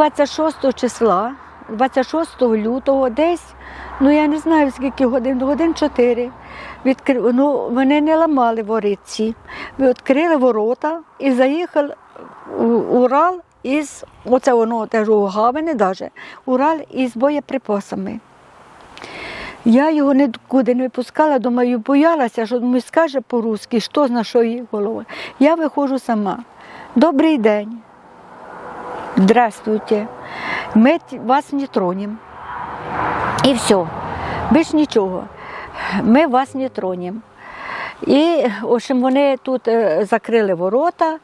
26 числа, 26 лютого, десь, ну я не знаю скільки годин, годин 4. Відкри... Ну, вони не ламали вориці. Відкрили ворота і заїхав у- Урал із, оце воно теж у Гавини даже, Урал із боєприпасами. Я його нікуди не випускала, думаю, боялася, що думаю, скаже по-русски, що зна що її голова. Я виходжу сама. Добрий день. Здравствуйте. Ми вас не тронем. І все. Більш нічого. Ми вас не тронем. І в общем, вони тут е, закрили ворота,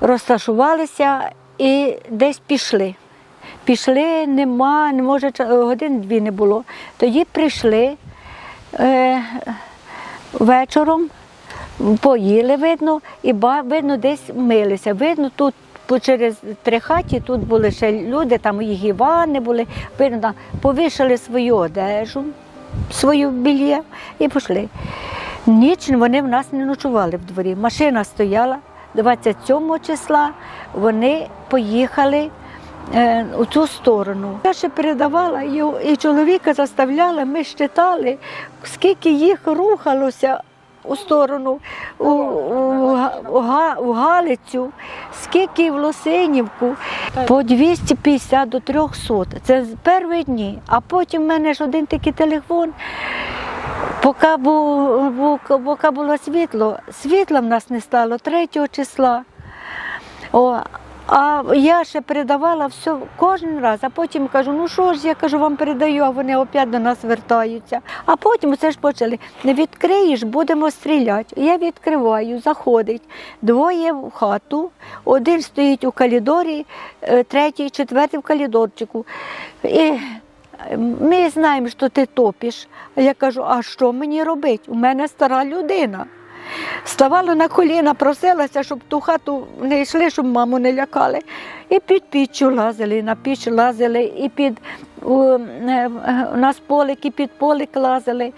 розташувалися і десь пішли. Пішли, нема, не може, годин-дві не було. Тоді прийшли е, вечором, поїли, видно, і видно, десь милися. Видно, тут по- через три хаті тут були ще люди, там їх і ванни були, видно, там повішали свою одежу, свою більє і пішли. Ніч вони в нас не ночували в дворі. Машина стояла 27 числа, вони поїхали е, у цю сторону. Я ще передавала і чоловіка заставляла, ми щитали, скільки їх рухалося у сторону, у, у, у, у Галицю, скільки в Лосинівку, по 250 до 300. Це з перші дні. А потім в мене ж один такий телефон. Поки, бу- бу- поки було світло, світла в нас не стало 3 числа. О, а я ще передавала все кожен раз, а потім кажу, ну що ж, я кажу, вам передаю, а вони опять до нас вертаються. А потім це ж почали. Не відкриєш, будемо стріляти. Я відкриваю, заходить. Двоє в хату, один стоїть у коридорі, е, третій, четвертий в коридорчику. І ми знаємо, що ти топиш. Я кажу, а що мені робити? У мене стара людина. Ставала на коліна, просилася, щоб ту хату не йшли, щоб маму не лякали. І під піччю лазили, на піч лазили, і під у, е, е, у нас полик, і під полик лазили.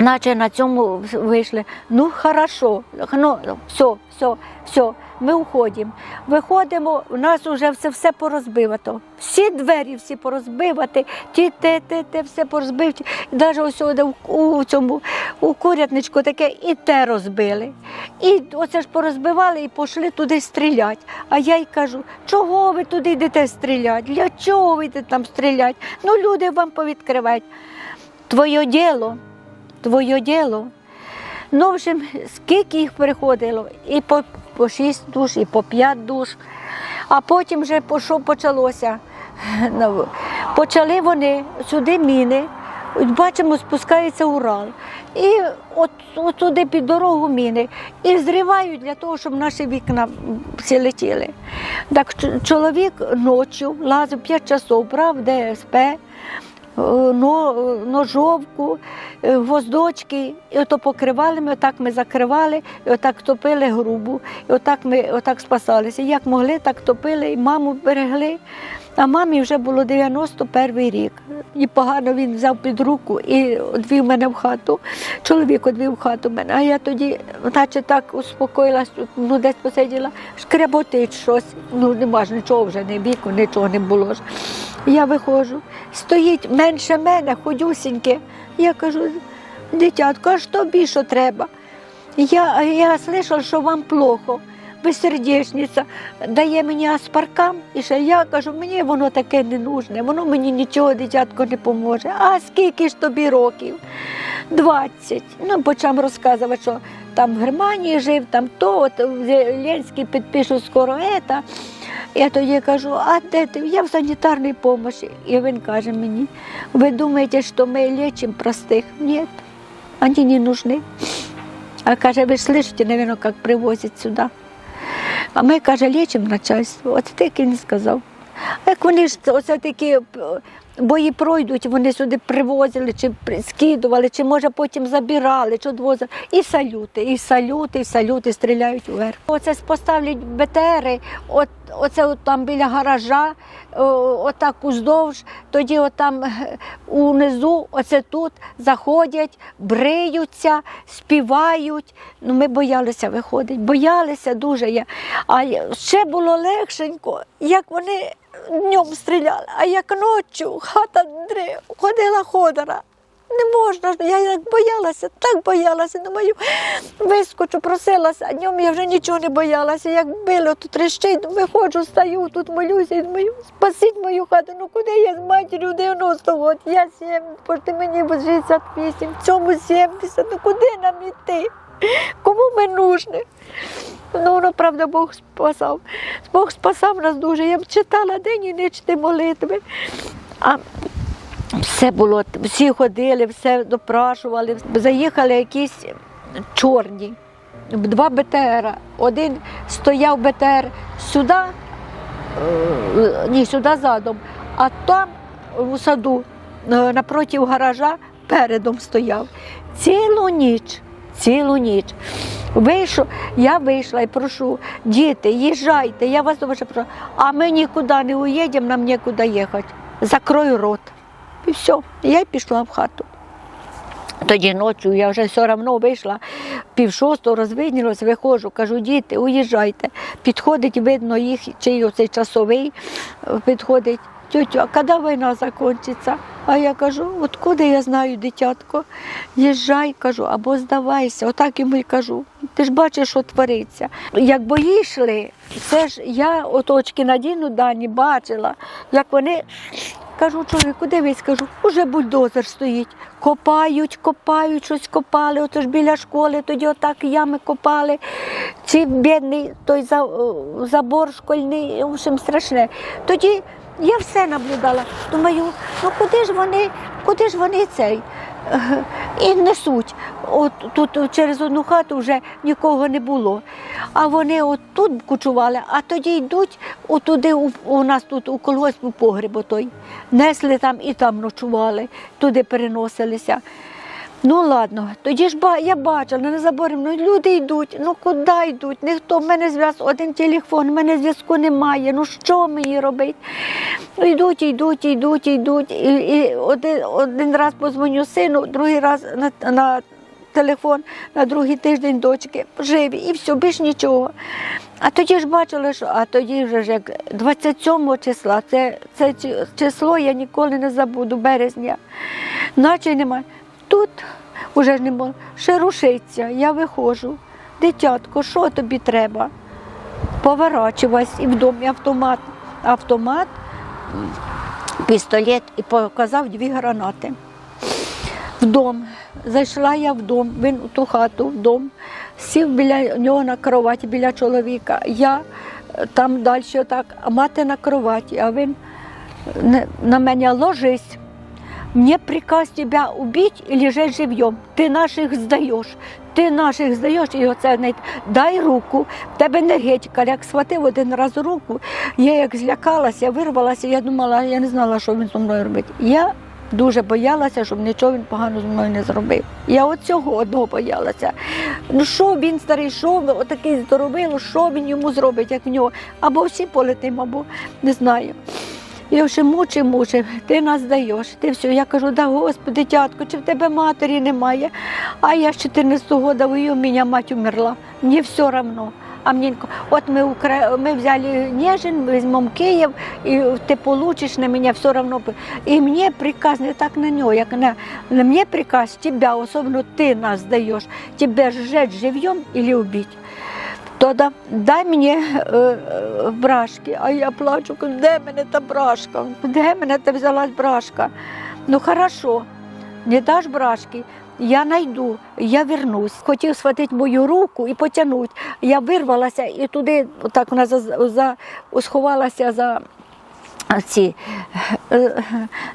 Наче на цьому вийшли. Ну, хорошо, ну, все, все, все, ми уходимо. Виходимо, у нас вже все, все порозбивато. Всі двері всі порозбивати, ті, те, те, те, все порозбивати. Навіть ось у, у цьому у курятничку таке і те розбили. І оце ж порозбивали і пішли туди стріляти. А я й кажу, чого ви туди йдете стріляти? Для чого ви йдете там стріляти? Ну, люди вам повідкривають. Твоє діло твоє діло. Ну, в общем, скільки їх приходило, і по, по шість душ, і по п'ять душ. А потім вже що почалося? Ну, Почали вони сюди міни, бачимо, спускається Урал. І от, от туди під дорогу міни. І зривають для того, щоб наші вікна всі летіли. Так чоловік ночі лазив 5 часов, брав ДСП, ножовку, е, гвоздочки, і ото покривали ми, отак ми закривали, і отак топили грубу, і отак ми отак спасалися. Як могли, так топили, і маму берегли. А мамі вже було 91 рік. І погано він взяв під руку і відвів мене в хату. Чоловік відвів в хату мене. А я тоді, наче так успокоїлась, ну десь посиділа, шкреботить щось. Ну нема ж нічого вже, не віку, нічого не було ж. Я виходжу, стоїть менше мене, ходюсіньке. Я кажу, дитятко, а ж тобі що треба? Я, я слышала, що вам плохо. Безсердечниця дає мені аспаркам, і ще я кажу, мені воно таке не нужне, воно мені нічого, дитятко, не поможе. А скільки ж тобі років? 20. Ну, почав розказувати, що там в Германії жив, там то, от Ленський підпишу скоро ета. Я тоді кажу, а де ти? Я в санітарній допомозі. І він каже мені, ви думаєте, що ми лечимо простих? Ні, вони не нужны. А каже, ви слышите, навіть як привозять сюди. А ми, каже, лічимо начальство. От так він сказав. Як вони ж оце такі бої пройдуть, вони сюди привозили, чи скидували, чи може потім забирали, чи відвозили. І салюти, і салюти, і салюти стріляють вверх. Оце поставлять БТРи, от оце от там біля гаража, отак уздовж, тоді отам е, унизу, оце тут заходять, бриються, співають. Ну, ми боялися виходити, боялися дуже. Я. А ще було легшенько, як вони днем стріляли, а як ночі хата ходила ходора. Не можна, ж, я як боялася, так боялася. Думаю, вискочу, просилася, а днем я вже нічого не боялася. Як било, то трещить, виходжу, стаю, тут молюся і думаю, спасіть мою хату, ну куди я з матір'ю 90 років, я 7, пошти мені буде 68, цьому 70, ну куди нам іти? Кому ми нужні? Ну, воно, правда, Бог спасав. Бог спасав нас дуже. Я б читала день і ніч ті молитви. А все було, всі ходили, все допрашували. Заїхали якісь чорні, два БТР. Один стояв БТР сюди, е, ні, сюди задом, а там у саду е, напроти гаража передом стояв. Цілу ніч, цілу ніч. Вийшов, я вийшла і прошу, діти, їжджайте, я вас дуже прошу, а ми нікуди не уїдемо, нам нікуди їхати. Закрою рот. І все, я пішла в хату. Тоді ночі я вже все одно вийшла, пів шостого розвиднілось, виходжу, кажу, діти, уїжджайте. Підходить, видно їх, чий оцей часовий, е, підходить, тютю, а коли війна закінчиться? А я кажу, от куди я знаю, дитятко? Їжджай, кажу, або здавайся. Отак йому й кажу. Ти ж бачиш, що твориться. Як бої йшли, це ж я от очки надіну дані бачила, як вони Кажу, чоловіку, дивись, кажу, уже бульдозер стоїть. Копають, копають, щось копали. Ото ж біля школи, тоді отак ями копали. Ці бідний той забор школьний, в общем, страшне. Тоді я все наблюдала. Думаю, ну куди ж вони, куди ж вони цей? І несуть. От тут через одну хату вже нікого не було. А вони от тут кучували, а тоді йдуть отуди, у, у нас тут у колгоспу погреб той. Несли там і там ночували, туди переносилися. Ну ладно, тоді ж ба- я бачила, не заборемо, ну люди йдуть, ну куди йдуть? Ніхто, в мене зв'яз, один телефон, в мене зв'язку немає. Ну що мені робити? Ну, йдуть, йдуть, йдуть, йдуть. І, і один, один раз позвоню сину, другий раз на, на телефон, на другий тиждень дочки живі, і все, більш нічого. А тоді ж бачили, що а тоді вже ж як 27 числа, це, це число я ніколи не забуду, березня. Наче немає. Тут уже ж не можу. Ще рушиться, я виходжу. Дитятко, що тобі треба? Поворачувась і в домі автомат. Автомат, пістолет і показав дві гранати. В. Зайшла я в він у ту хату, в сів біля нього на кроваті, біля чоловіка. Я е, там далі так, а мати на кроваті, а він е, на мене ложись. Мне приказ тебя убить и лежать живьем. Ти наших здаєш. Ти наших здаєш, і оце не дай руку. В тебе енергетика. Як схватив один раз руку, я як злякалася, вирвалася, я думала, я не знала, що він зі мною робить. Я дуже боялася, щоб нічого він погано зі мною не зробив. Я от цього одного боялася. Ну що він старий, що отакий здоровий, що він йому зробить, як в нього. Або всі полетимо, або не знаю. Я вже мучив, мучив, ти нас даєш. Ти все. Я кажу, да господи, тятко, чи в тебе матері немає? А я з 14 року воюю, у мене мать умерла. Мені все одно. А мені, от ми, Укра... ми взяли Нежин, візьмемо Київ, і ти получиш на мене все одно. І мені приказ не так на нього, як на, на мені приказ тебе, особливо ти нас даєш, тебе сжечь живьем или убить. То да, дай мені е, е, брашки, а я плачу, де мене та брашка? Де мене та взялась брашка? Ну хорошо, не даш брашки, я найду, я вернусь. Хотів схватити мою руку і потягнути. Я вирвалася і туди, так вона за, за, сховалася за ці е,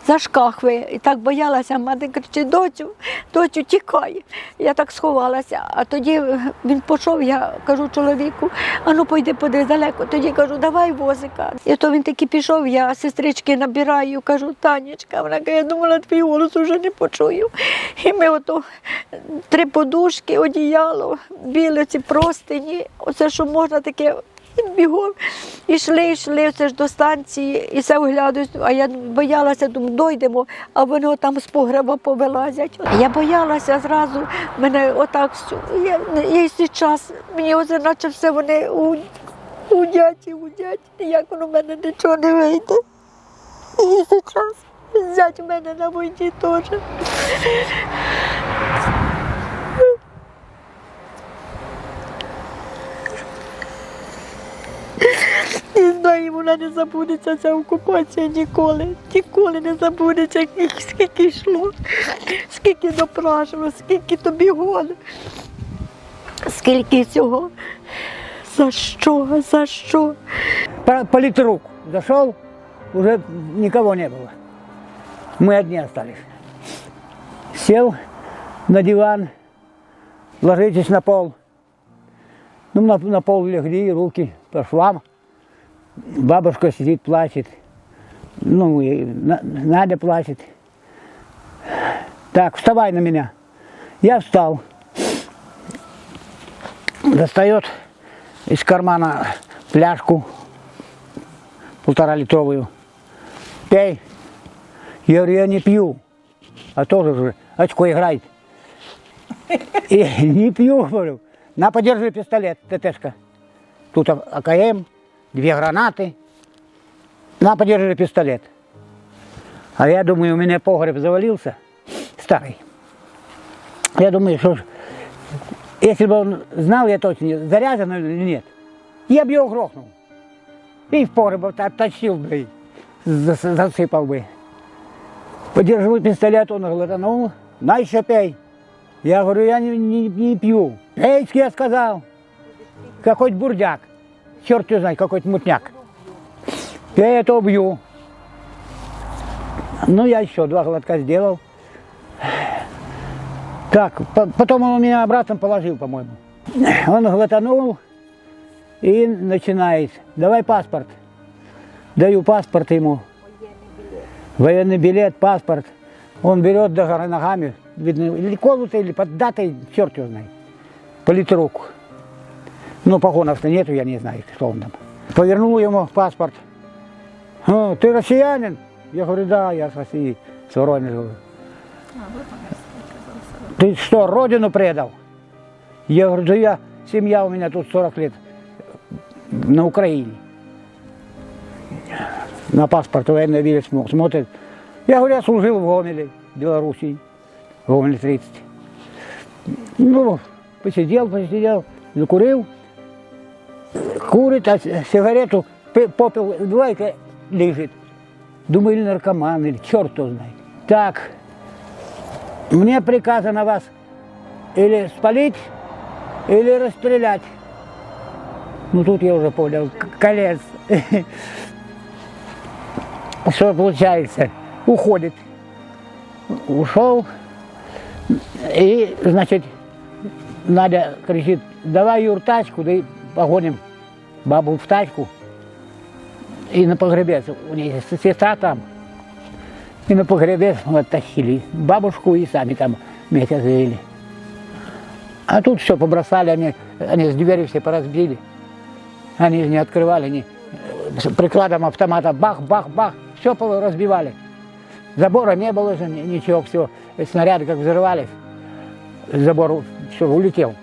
за шкахви. І так боялася, мати кричить, доцю, доцю, тікай. Я так сховалася. А тоді він пішов, я кажу чоловіку, а ну пойди подивись далеко. Тоді кажу, давай возика. І то він таки пішов, я сестрички набираю, кажу, Танечка, вона каже, я думала, твій голос вже не почую. І ми ото три подушки, одіяло, білі ці простині, оце що можна таке І бігом. Ішли, йшли це ж до станції, і все оглядаюсь, а я боялася, думаю, дойдемо, а вони там з погреба повилазять. Я боялася зразу, мене отак я, я і час, мені оце наче все вони удять і удять, ніяк воно в мене нічого не вийде. І зараз зять у мене на війні теж. Знаю, вона не забудеться ця окупація ніколи. Ніколи не забудеться, скільки- йшло, скільки допрашувало, скільки тобі год, скільки цього. За що? За що? По- Политрук зашел, уже никого не было. Мы одни остались. Сел на диван, ложитесь на пол. Ну, на, на пол легли, руки по швам. Бабушка сидит, плачет. Ну, и На- Надя плачет. Так, вставай на меня. Я встал. Достает из кармана пляжку полтора литровую. Пей. Я говорю, я не пью. А тоже же очко играет. И не пью, говорю. На, подержи пистолет, ТТшка. Тут АКМ, две гранаты. На, подержи пистолет. А я думаю, у меня погреб завалился, старый. Я думаю, что если бы он знал, я точно, заряжен или нет, я бы его грохнул. И в погреб оттащил бы, засыпал бы. Подержу пистолет, он глотанул, на еще пей. Я говорю, я не, не- не пью. Эй, я сказал, какой-то бурдяк, черт его знает, какой-то мутняк. Я это убью. Ну, я еще два глотка сделал. Так, по- потом он меня обратно положил, по-моему. Он глотанул и начинает. Давай паспорт. Даю паспорт ему. Военный билет, паспорт. Он берет до горы ногами, видно, или колотый, или под датой, черт его знает. Политрук. Ну, погонов-то нету, я не знаю, что он там. Повернул ему паспорт. «О, ты россиянин? Я говорю, да, я с России, с Воронежа. Ты что, родину предал? Я говорю, да я, семья у меня тут 40 лет на Украине. На паспорт военный билет смо- смотрит. Я говорю, я служил в Гомеле, Белоруссии, Гомеле 30. Ну, посидел, посидел, закурил, курит, а сигарету пи- попил, двойка лежит. Думаю, или наркоман, или черт его. Так, мне приказано вас или спалить, или расстрелять. Ну тут я уже понял, колец. Что получается? Уходит. Ушел. И, значит, Надя кричит, давай Юр тачку, да и погоним бабу в тачку. И на погребец, у нее сестра там. И на погребец мы оттащили бабушку и сами там вместе завели. А тут все побросали, они, они с двери все поразбили. Они же не открывали, они э, с прикладом автомата бах-бах-бах, все разбивали. Забора не было же, ни- ничего, все. Снаряды как взрывались, забор все улетел.